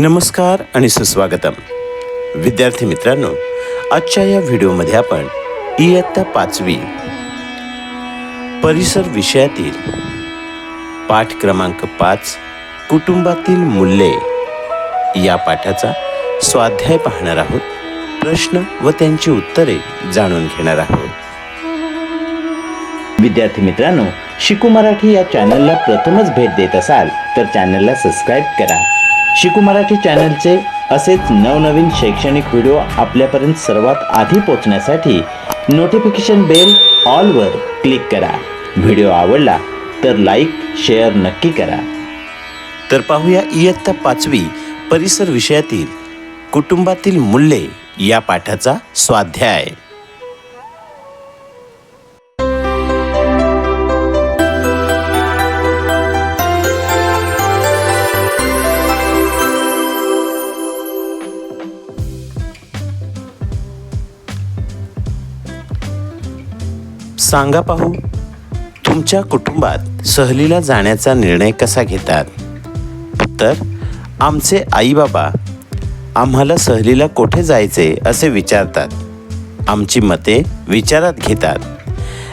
नमस्कार आणि सुस्वागतम. विद्यार्थी मित्रांनो आजच्या या व्हिडिओमध्ये आपण इयत्ता पाचवी परिसर विषयातील पाठ क्रमांक पाच कुटुंबातील मूल्ये या पाठाचा स्वाध्याय पाहणार आहोत. प्रश्न व त्यांची उत्तरे जाणून घेणार आहोत. विद्यार्थी मित्रांनो शिकू मराठी या चॅनलला प्रथमच भेट देत असाल तर चॅनलला सबस्क्राईब करा. शिकू मराठी चॅनलचे असेच नवनवीन शैक्षणिक व्हिडिओ आपल्यापर्यंत सर्वात आधी पोहोचण्यासाठी नोटिफिकेशन बेल ऑलवर क्लिक करा. व्हिडिओ आवडला तर लाईक शेअर नक्की करा. तर पाहूया इयत्ता पाचवी परिसर विषयातील कुटुंबातील मूल्ये या पाठाचा स्वाध्याय. सांगा पाहू. तुमच्या कुटुंबात सहलीला जाण्याचा निर्णय कसा घेतात? उत्तर आमचे आई बाबा आम्हाला सहलीला कोठे जायचे असे विचारतात. आमची मते विचारात घेतात.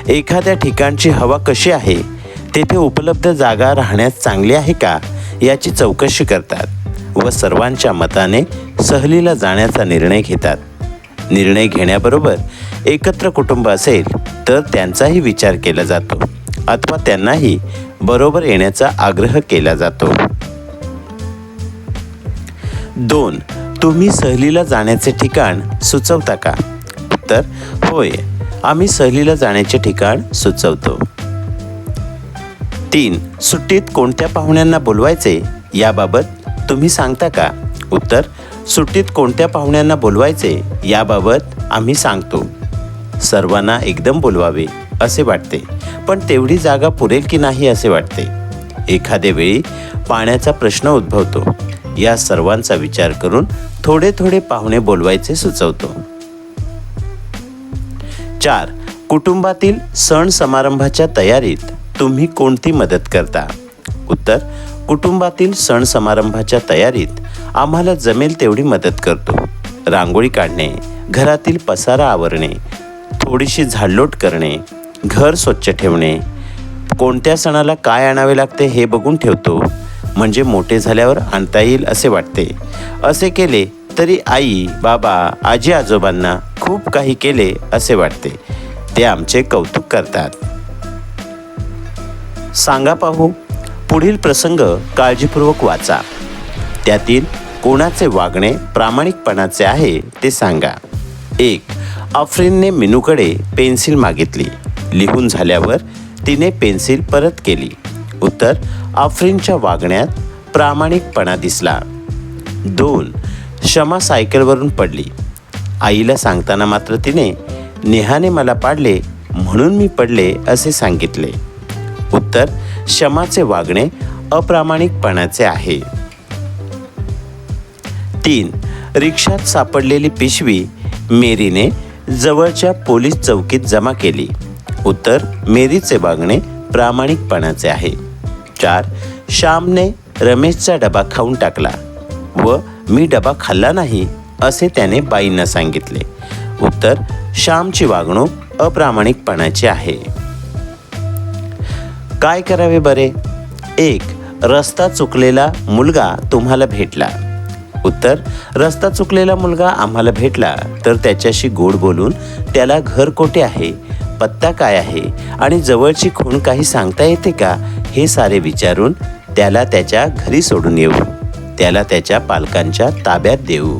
एखाद्या ठिकाणची हवा कशी आहे? तेथे उपलब्ध जागा राहण्यास चांगली आहे का? याची चौकशी करतात व सर्वांच्या मताने सहलीला जाण्याचा निर्णय घेतात. निर्णय घेण्याबरोबर एकत्र कुटुंब असेल तर त्यांचाही विचार केला जातो अथवा त्यांनाही बरोबर येण्याचा आग्रह केला जातो. दोन तुम्ही सहलीला जाण्याचे ठिकाण सुचवता का? उत्तर होय आम्ही सहलीला जाण्याचे ठिकाण सुचवतो. तीन सुट्टीत कोणत्या पाहुण्यांना बोलवायचे? याबाबत तुम्ही सांगता का? उत्तर सुट्टीत कोणत्या पाहुण्यांना बोलवायचे याबाबत आम्ही सांगतो. सर्वांना एकदम बोलवावे असे वाटते. पण तेवढी जागा पुरेल की नाही असे वाटते. एखाद्या वेळी पाण्याचा प्रश्न उद्भवतो. या सर्वांचा विचार करून थोडे थोडे पाहुणे बोलवायचे सुचवतो. चार. कुटुंबातील सण समारंभाच्या तयारीत तुम्ही कोणती मदत करता? उत्तर. कुटुंबातील सण समारंभाच्या तयारीत आम्हाला जमेल तेवढी मदत करतो. रांगोळी काढणे घरातील पसारा आवरणे थोडीशी झाडलोट करणे घर स्वच्छ ठेवणे. कोणत्या सणाला काय आणावे लागते हे बघून ठेवतो. म्हणजे मोठे झाल्यावर आणता येईल असे वाटते. असे केले तरी आई बाबा आजी आजोबांना खूप काही केले असे वाटते. ते आमचे कौतुक करतात. सांगा पाहू पुढील प्रसंग काळजीपूर्वक वाचा. त्यातील कोणाचे वागणे प्रामाणिकपणाचे आहे ते सांगा. एक आफ्रिनने मिनूकडे पेन्सिल मागितली. लिहून झाल्यावर तिने पेन्सिल परत केली. उत्तर आफ्रिनच्या वागण्यात प्रामाणिकपणा दिसला. दोन क्षमा सायकलवरून पडली. आईला सांगताना मात्र तिने नेहाने मला पाडले म्हणून मी पडले असे सांगितले. उत्तर क्षमाचे वागणे अप्रामाणिकपणाचे आहे. तीन. रिक्षात सापडलेली पिशवी मेरीने जवळच्या पोलीस चौकीत जमा केली. उत्तर मेरीचे वागणे प्रामाणिकपणाचे आहे. चार. श्यामने रमेशचा डबा खाऊन टाकला. व मी डबा खाल्ला नाही असे त्याने बाईंना सांगितले. उत्तर श्यामची वागणूक अप्रामाणिकपणाची आहे. काय करावे बरे? एक रस्ता चुकलेला मुलगा तुम्हाला भेटला. उत्तर रस्ता चुकलेला मुलगा आम्हाला भेटला तर त्याच्याशी गोड बोलून त्याला घर कोठे आहे पत्ता काय आहे आणि जवळची खूण काही सांगता येते का हे सारे विचारून त्याला त्याच्या घरी सोडून येऊ. त्याला त्याच्या पालकांच्या ताब्यात देऊ.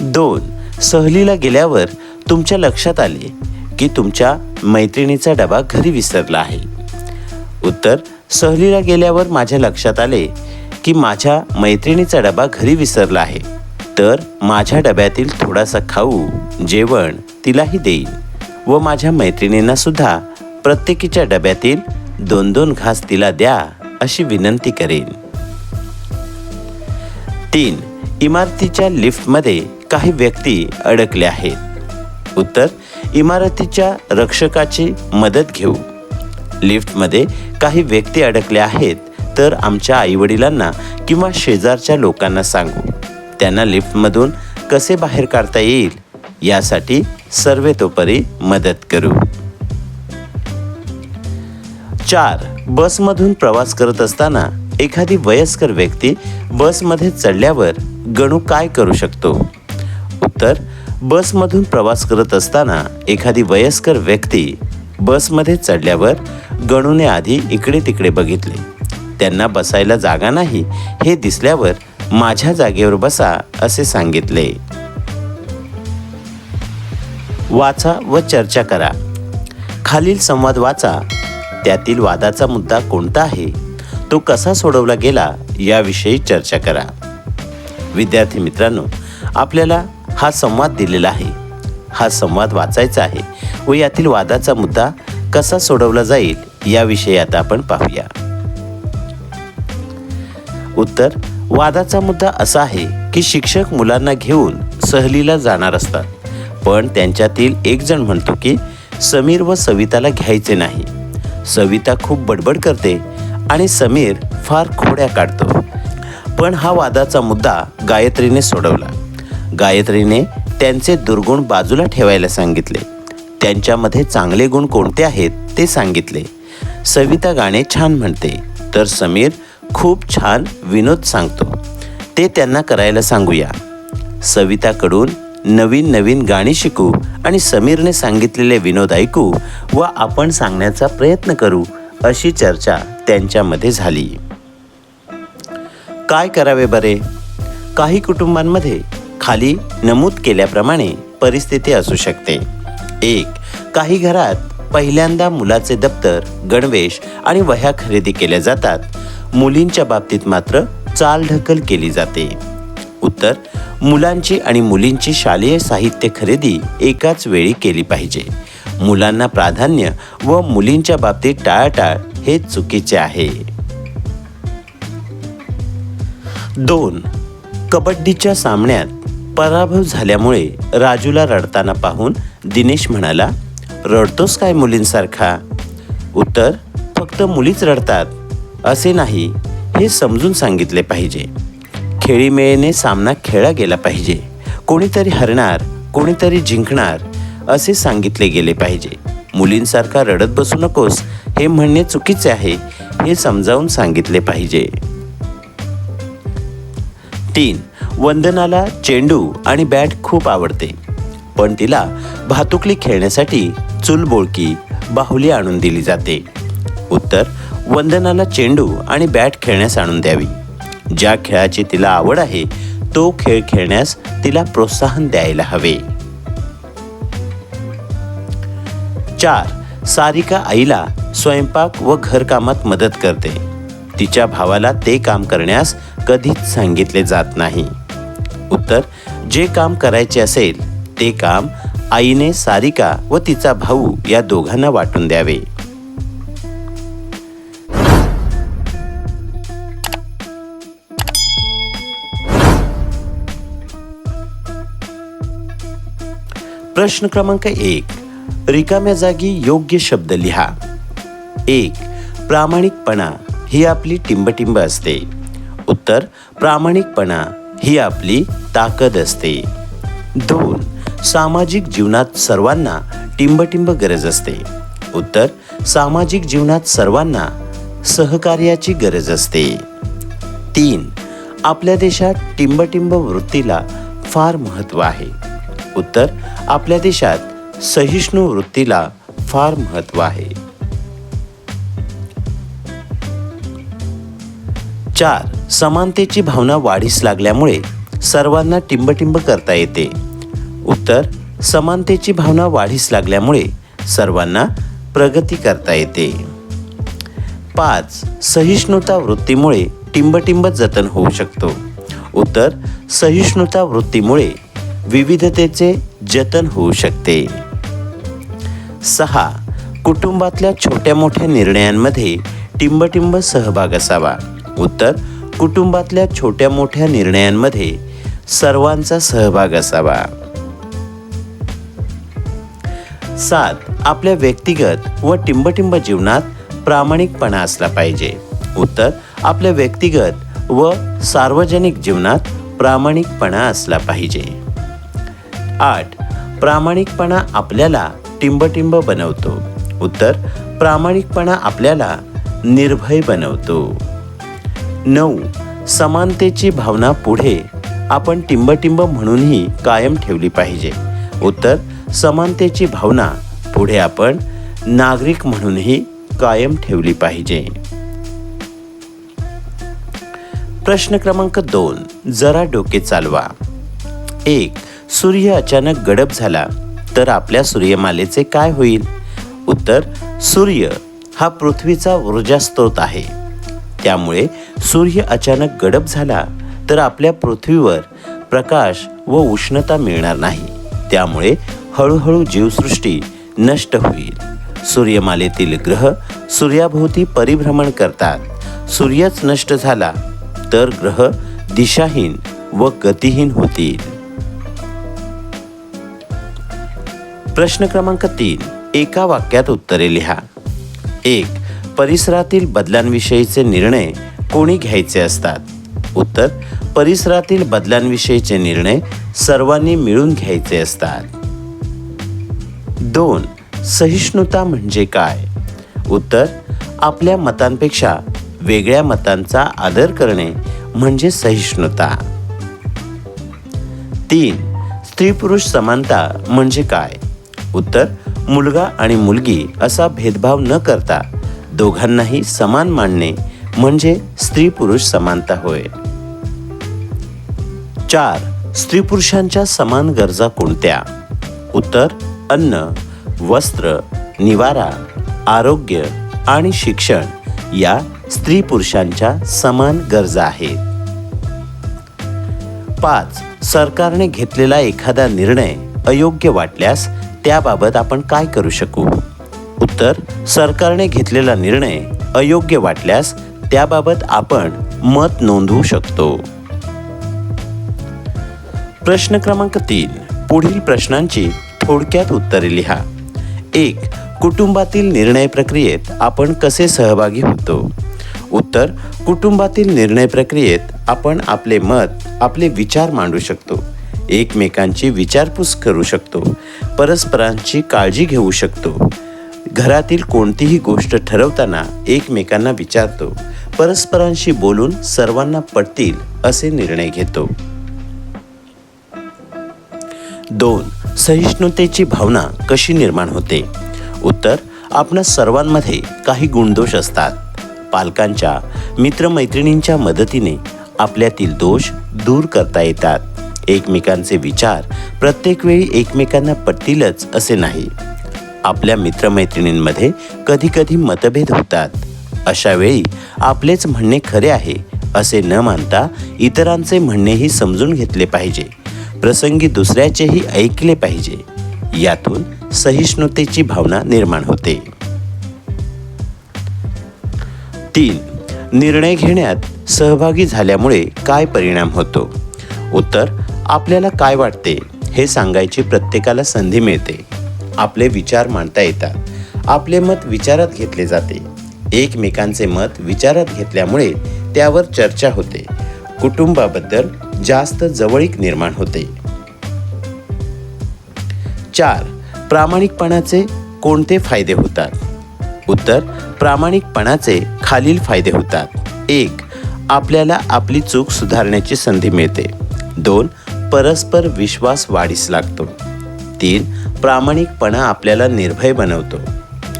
दोन सहलीला गेल्यावर तुमच्या लक्षात आले की तुमच्या मैत्रिणीचा डबा घरी विसरला आहे. उत्तर सहलीला गेल्यावर माझ्या लक्षात आले की माझ्या मैत्रिणीचा डबा घरी विसरला आहे. तर माझ्या डब्यातील थोडासा खाऊ जेवण तिलाही देईन व माझ्या मैत्रिणींना सुद्धा प्रत्येकीच्या डब्यातील दोन दोन घास तिला द्या अशी विनंती करेन. तीन. इमारतीच्या लिफ्टमध्ये काही व्यक्ती अडकले आहेत. उत्तर. इमारतीच्या रक्षकाची मदत घेऊ. लिफ्टमध्ये काही व्यक्ती अडकल्या आहेत. तर आमच्या आईवडिलांना किंवा शेजारच्या लोकांना सांगू. त्यांना लिफ्टमधून कसे बाहेर काढता येईल यासाठी सर्वेतोपरी मदत करू. चार बसमधून प्रवास करत असताना एखादी वयस्कर व्यक्ती बसमध्ये चढल्यावर गणू काय करू शकतो? उत्तर बसमधून प्रवास करत असताना एखादी वयस्कर व्यक्ती बसमध्ये चढल्यावर गणूने आधी इकडे तिकडे बघितले. त्यांना बसायला जागा नाही. हे दिसल्यावर माझ्या जागेवर बसा असे सांगितले. वाचा व चर्चा करा. खालील संवाद वाचा. त्यातील वादाचा मुद्दा कोणता आहे? तो कसा सोडवला गेला? याविषयी चर्चा करा. विद्यार्थी मित्रांनो आपल्याला हा संवाद दिलेला आहे. हा संवाद वाचायचा आहे व यातील वादाचा मुद्दा कसा सोडवला जाईल याविषयी आता आपण पाहूया. उत्तर वादाचा मुद्दा असा आहे की शिक्षक मुलांना घेऊन सहलीला जाणार असतात. पण त्यांच्यातील एक जण म्हणतो की समीर व सविताला घ्यायचे नाही. सविता खूप बडबड करते आणि समीर फार खोड्या काढतो. पण हा वादाचा मुद्दा गायत्रीने सोडवला. गायत्रीने त्यांचे दुर्गुण बाजूला ठेवायला सांगितले. त्यांच्यामध्ये चांगले गुण कोणते आहेत ते सांगितले. सविता गाणे छान म्हणते. तर समीर खूप छान विनोद सांगतो. ते त्यांना करायला सांगूया. सविताकडून नवीन नवीन गाणी शिकू आणि समीरने सांगितलेले विनोद ऐकू व आपण सांगण्याचा प्रयत्न करू अशी चर्चा त्यांच्यामध्ये झाली. काय करावे बरे? काही कुटुंबांमध्ये खाली नमूद केल्याप्रमाणे परिस्थिती असू शकते. एक काही घरात पहिल्यांदा मुलाचे दप्तर गणवेश आणि वह्या खरेदी केल्या जातात. मुलींच्या बाबतीत मात्र चालढकल केली जाते. उत्तर मुलांची आणि मुलींची शालेय साहित्य खरेदी एकाच वेळी केली पाहिजे. मुलांना प्राधान्य व मुलींच्या बाबतीत टाळाटाळ हे चुकीचे आहे. दोन कबड्डीच्या सामन्यात पराभव झाल्यामुळे राजूला रडताना पाहून दिनेश म्हणाला रडतोस काय मुलींसारखा? उत्तर फक्त मुलीच रडतात. असे नाही हे समजून सांगितले पाहिजे. खेळीमेळीने सामना खेळला गेला पाहिजे. कोणीतरी हरणार कोणीतरी जिंकणार असे सांगितले गेले पाहिजे. मुलींसारखा रडत बसू नकोस हे म्हणणे चुकीचे आहे हे समजावून सांगितले पाहिजे. तीन वंदनाला चेंडू आणि बॅट खूप आवडते. पण तिला भातुकली खेळण्यासाठी चुलबोळकी बाहुली आणून दिली जाते. उत्तर वंदनाला चेंडू आणि बॅट खेळण्यास आणून द्यावी. ज्या खेळाची तिला आवड आहे तो खेळ खेळण्यास तिला प्रोत्साहन द्यायला हवे. चार. सारिका आईला स्वयंपाक व घरकामात मदत करते. तिच्या भावाला ते काम करण्यास कधीच सांगितले जात नाही. उत्तर जे काम करायचे असेल ते काम आईने सारिका व तिचा भाऊ या दोघांना वाटून द्यावे. प्रश्न क्रमांक एक. रिकाम्या जागी योग्य शब्द लिहा. एक प्रामाणिकपणा ही आपली टिंबटिंब असते. उत्तर प्रामाणिकपणा ही आपली ताकद असते. दोन सामाजिक जीवनात सर्वांना टिंबटिंब गरज असते. उत्तर सामाजिक जीवनात सर्वांना सहकार्याची गरज असते. तीन आपल्या देशात टिंबटिंब वृत्तीला फार महत्त्व आहे. उत्तर आपल्या देशात सहिष्णू वृत्तीला फार महत्त्व आहे. चार समानतेची भावना वाढीस लागल्यामुळे सर्वांना टिंबटिंब करता येते. उत्तर समानतेची भावना वाढीस लागल्यामुळे सर्वांना प्रगती करता येते. पाच सहिष्णुता वृत्तीमुळे टिंबटिंब जतन होऊ शकतो. उत्तर सहिष्णुता वृत्तीमुळे विविधतेचे जतन होऊ शकते. सहा. कुटुंबातल्या छोट्या मोठ्या निर्णयांमध्ये टिंबटिंब सहभाग असावा. उत्तर कुटुंबातल्या छोट्या मोठ्या निर्णयांमध्ये सर्वांचा सहभाग असावा. सात. आपल्या व्यक्तिगत व टिंबटिंब जीवनात प्रामाणिकपणा असला पाहिजे. उत्तर आपल्या व्यक्तिगत व सार्वजनिक जीवनात प्रामाणिकपणा असला पाहिजे. आठ. प्रामाणिकपणा आपल्याला टिंबटिंब बनवतो. उत्तर प्रामाणिकपणा आपल्याला निर्भय बनवतो. नऊ. समानतेची भावना पुढे आपण टिंबटिंब म्हणूनही कायम ठेवली पाहिजे. उत्तर समानतेची भावना पुढे आपण नागरिक म्हणूनही कायम ठेवली पाहिजे. प्रश्न क्रमांक दोन. जरा डोके चालवा. एक. सूर्य अचानक गडप झाला तर आपल्या सूर्यमालेचे काय होईल? उत्तर सूर्य हा पृथ्वीचा ऊर्जा स्रोत आहे. त्यामुळे सूर्य अचानक गडप झाला तर आपल्या पृथ्वीवर प्रकाश व उष्णता मिळणार नाही. त्यामुळे हळूहळू जीवसृष्टी नष्ट होईल. सूर्यमालेतील ग्रह सूर्याभोवती परिभ्रमण करतात. सूर्यच नष्ट झाला तर ग्रह दिशाहीन व गतिहीन होतील. प्रश्न क्रमांक तीन. एका वाक्यात उत्तरे लिहा. एक परिसरातील बदलांविषयीचे निर्णय कोणी घ्यायचे असतात? उत्तर परिसरातील बदलांविषयीचे निर्णय सर्वांनी मिळून घ्यायचे असतात. दोन सहिष्णुता म्हणजे काय? उत्तर आपल्या मतांपेक्षा वेगळ्या मतांचा आदर करणे म्हणजे सहिष्णुता. तीन स्त्री पुरुष समानता म्हणजे काय? उत्तर मुलगा आणि मुलगी असा भेदभाव न करता दोघांनाही समान मानणे म्हणजे स्त्री पुरुष समानता होय. चार स्त्री पुरुषांच्या समान गरजा कोणत्या? उत्तर अन्न वस्त्र निवारा आरोग्य आणि शिक्षण या स्त्री पुरुषांच्या समान गरजा आहेत. पाच सरकारने घेतलेला एखादा निर्णय अयोग्य वाटल्यास त्याबाबत आपण काय करू शकू? उत्तर सरकारने घेतलेला निर्णय अयोग्य वाटल्यास त्याबाबत आपण मत नोंदवू शकतो. प्रश्न क्रमांक तीन. पुढील प्रश्नांची थोडक्यात उत्तरे लिहा. एक कुटुंबातील निर्णय प्रक्रियेत आपण कसे सहभागी होतो? उत्तर कुटुंबातील निर्णय प्रक्रियेत आपण आपले मत आपले विचार मांडू शकतो. एकमेकांची विचारपूस करू शकतो परस्परांची काळजी घेऊ शकतो. घरातील कोणतीही गोष्ट ठरवताना एकमेकांना विचारतो परस्परांशी बोलून सर्वांना पटतील असे निर्णय घेतो. दोन सहिष्णुतेची भावना कशी निर्माण होते? उत्तर आपणा सर्वांमध्ये काही गुणदोष असतात. पालकांच्या मित्रमैत्रिणींच्या मदतीने आपल्यातील दोष दूर करता येतात. एकमेकांचे विचार प्रत्येक वेळी एकमेकांना पटतीलच असे नाही. आपल्या मित्रमैत्रिणींमध्ये कधीकधी मतभेद होतात. अशा वेळी आपलेच म्हणणे खरे आहे असे न मानता इतरांचे म्हणणेही समजून घेतले पाहिजे. प्रसंगी दुसऱ्याचेही ऐकले पाहिजे. यातून सहिष्णुतेची भावना निर्माण होते. तीन. निर्णय घेण्यात सहभागी झाल्यामुळे काय परिणाम होतो? उत्तर आपल्याला काय वाटते हे सांगायची प्रत्येकाला संधी मिळते. आपले विचार मांडता येतात. आपले मत विचारात घेतले जाते. एकमेकांचे मत विचारात घेतल्यामुळे त्यावर चर्चा होते. कुटुंबाबद्दल जास्त जवळीक निर्माण होते. चार प्रामाणिकपणाचे कोणते फायदे होतात? उत्तर प्रामाणिकपणाचे खालील फायदे होतात. एक आपल्याला आपली चूक सुधारण्याची संधी मिळते. दोन परस्पर विश्वास वाढीस लागतो. तीन प्रामाणिकपणा आपल्याला निर्भय बनवतो.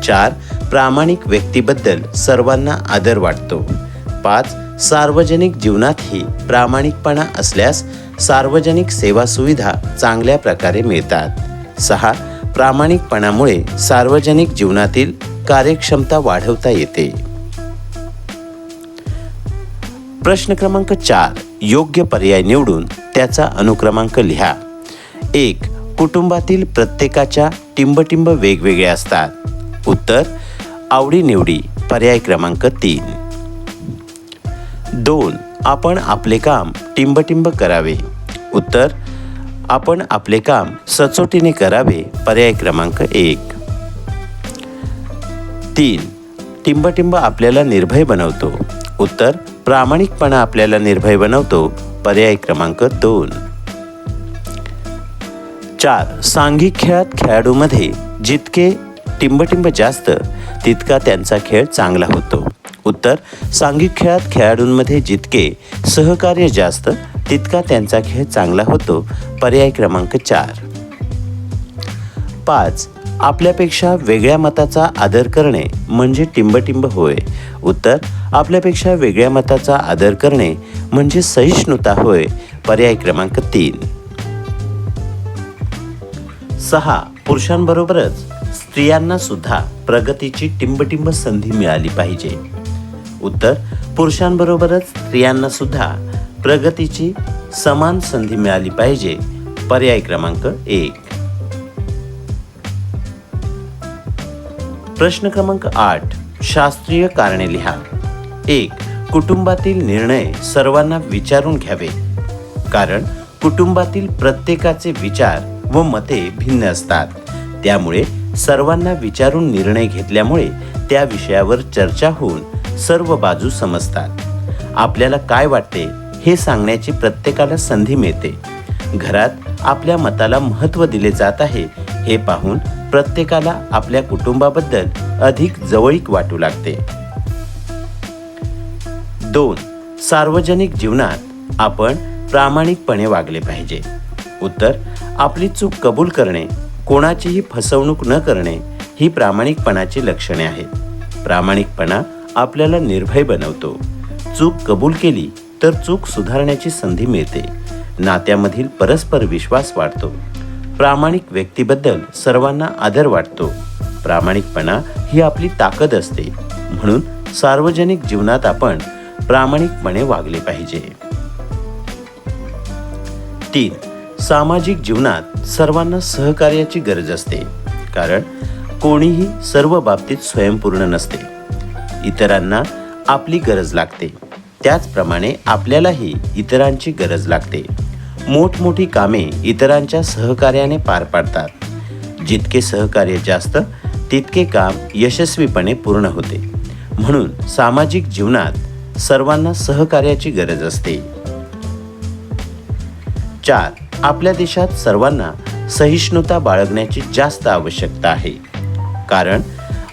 चार प्रामाणिक व्यक्तीबद्दल सर्वांना आदर वाटतो. पाच सार्वजनिक जीवनातही प्रामाणिकपणा असल्यास सार्वजनिक सेवा सुविधा चांगल्या प्रकारे मिळतात. सहा प्रामाणिकपणामुळे सार्वजनिक जीवनातील कार्यक्षमता वाढवता येते. प्रश्न क्रमांक चार योग्य पर्याय निवडून त्याचा अनुक्रमांक लिहा. एक कुटुंबातील प्रत्येकाच्या टिंबटिंब वेगवेगळे असतात. उत्तर आवडीनिवडी पर्याय क्रमांक तीन. दोन आपण आपले काम टिंबटिंब करावे. उत्तर आपण आपले काम सचोटीने करावे पर्याय क्रमांक एक. तीन टिंबटिंब आपल्याला निर्भय बनवतो. उत्तर प्रामाणिकपणा आपल्याला निर्भय बनवतो. पर्याय क्रमांक दोन. चार सांघिक खेळात खेळाडूमध्ये जितके टिंबटिंब जास्त तितका त्यांचा खेळ चांगला होतो. उत्तर सांघिक खेळात खेळाडूंमध्ये जितके सहकार्य जास्त तितका त्यांचा खेळ चांगला होतो. पर्याय क्रमांक चार. पाच आपल्यापेक्षा वेगळ्या मताचा आदर करणे म्हणजे टिंबटिंब होय. उत्तर आपल्यापेक्षा वेगळ्या मताचा आदर करणे म्हणजे सहिष्णुता होय. पर्याय क्रमांक तीन. सहा. पुरुषांबरोबरच स्त्रियांना सुद्धा प्रगतीची टिंबटिंब संधी मिळाली पाहिजे. उत्तर. पुरुषांबरोबरच स्त्रियांना सुद्धा प्रगतीची समान संधी मिळाली पाहिजे. पर्याय क्रमांक एक. प्रश्न क्रमांक आठ. शास्त्रीय कारणे लिहा. एक कुटुंबातील निर्णय सर्वांना विचारून घ्यावे. कारण कुटुंबातील प्रत्येकाचे विचार व मते भिन्न असतात. त्यामुळे सर्वांना विचारून निर्णय घेतल्यामुळे त्या विषयावर चर्चा होऊन सर्व बाजू समजतात. आपल्याला काय वाटते हे सांगण्याची प्रत्येकाला संधी मिळते. घरात आपल्या मताला महत्त्व दिले जात आहे हे पाहून प्रत्येकाला आपल्या कुटुंबाबद्दल अधिक जवळीक वाटू लागते. दोन सार्वजनिक जीवनात आपण प्रामाणिकपणे वागले पाहिजे. उत्तर आपली चूक कबूल करणे कोणाचीही फसवणूक न करणे ही प्रामाणिकपणाची लक्षणे आहेत. प्रामाणिकपणा आपल्याला निर्भय बनवतो. चूक कबूल केली तर चूक सुधारण्याची संधी मिळते. नात्यामधील परस्पर विश्वास वाढतो. प्रामाणिक व्यक्तीबद्दल सर्वांना आदर वाटतो. प्रामाणिकपणा ही आपली ताकद असते. म्हणून सार्वजनिक जीवनात आपण प्रामाणिकपणे वागले पाहिजे. तीन सामाजिक जीवनात सर्वांना सहकार्याची गरज असते. कारण कोणीही सर्व बाबतीत स्वयंपूर्ण नसते. इतरांना आपली गरज लागते. त्याचप्रमाणे आपल्यालाही इतरांची गरज लागते. मोठमोठी कामे इतरांच्या सहकार्याने पार पाडतात. जितके सहकार्य जास्त तितके काम यशस्वीपणे पूर्ण होते. म्हणून सामाजिक जीवनात सर्वांना सहकार्याची गरज असते. चार आपल्या देशात सर्वांना सहिष्णुता बाळगण्याची जास्त आवश्यकता आहे. कारण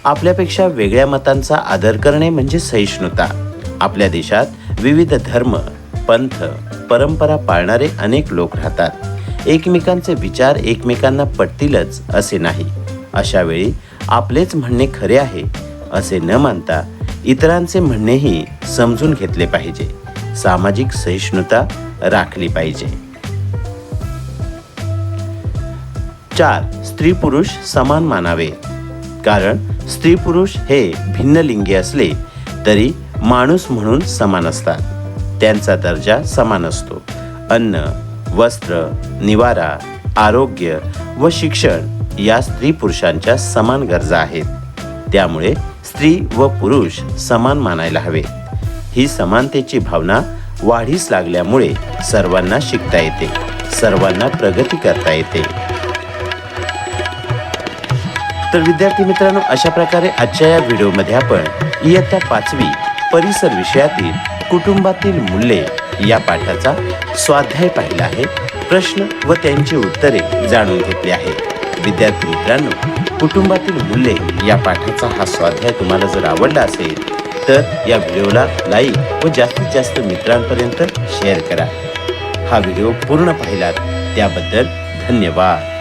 आपल्यापेक्षा वेगळ्या मतांचा आदर करणे म्हणजे सहिष्णुता. आपल्या देशात विविध धर्म पंथ परंपरा पाळणारे अनेक लोक राहतात. एकमेकांचे विचार एकमेकांना पटतीलच असे नाही. अशावेळी आपलेच म्हणणे खरे आहे असे न मानता इतरांचे म्हणणेही समजून घेतले पाहिजे. सामाजिक सहिष्णुता राखली पाहिजे. चार स्त्री पुरुष समान मानावे. कारण स्त्री पुरुष हे भिन्न लिंगी असले तरी माणूस म्हणून समान असतात. त्यांचा दर्जा समान असतो. अन्न वस्त्र निवारा आरोग्य व शिक्षण या स्त्री पुरुषांच्या समान गरजा आहेत. त्यामुळे स्त्री व पुरुष समान मानायला हवे. ही समानतेची भावना वाढीस लागल्यामुळे सर्वांना शिकता येते. सर्वांना प्रगती करता येते. तर विद्यार्थी मित्रांनो अशा प्रकारे आजच्या या व्हिडिओमध्ये आपण इयत्ता पाचवी परिसर विषयातील कुटुंबातील मूल्ये या पाठाचा स्वाध्याय पाहिला आहे. प्रश्न व त्यांची उत्तरे जाणून घेतली आहेत. विद्यार्थी मित्रांनो कुटुंबातील मुले या पाठाचा हा स्वाध्याय तुम्हाला जर आवडला असेल तर या व्हिडिओला लाईक व जास्तीत जास्त मित्रांपर्यंत शेअर करा. हा व्हिडिओ पूर्ण पाहिलात त्याबद्दल धन्यवाद.